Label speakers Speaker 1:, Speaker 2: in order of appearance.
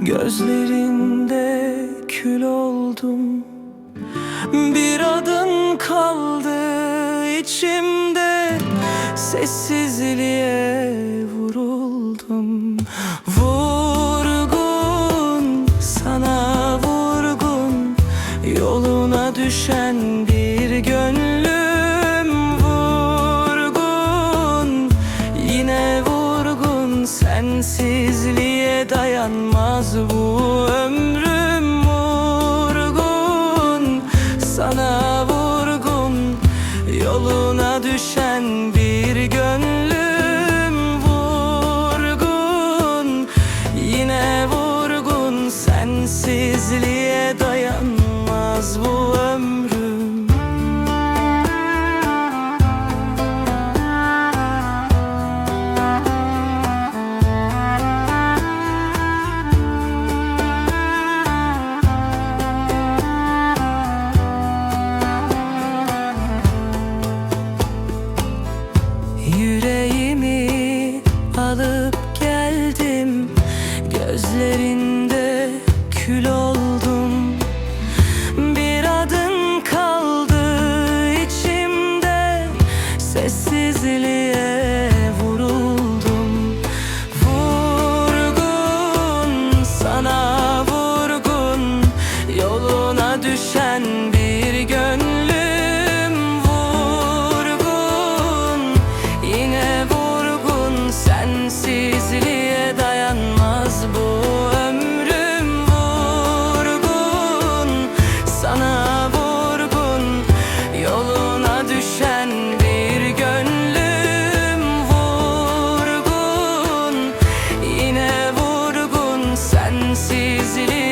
Speaker 1: Gözlerinde kül oldum. Bir adın kaldı içimde. Sessizliğe vuruldum. Vurgun sana vurgun. Yoluna düşen bir gönlüm sensizliğe dayanmaz bu ömrüm vurgun. Sana alıp geldim. Gözlerinde kül oldum. Bir adın kaldı içimde. Sessizliğe vuruldum. Vurgun sana vurgun. Yoluna düşen bir gönlüm sensizliğe dayanmaz bu ömrüm vurgun. Sana vurgun yoluna düşen bir gönlüm vurgun. Yine vurgun sensizliğe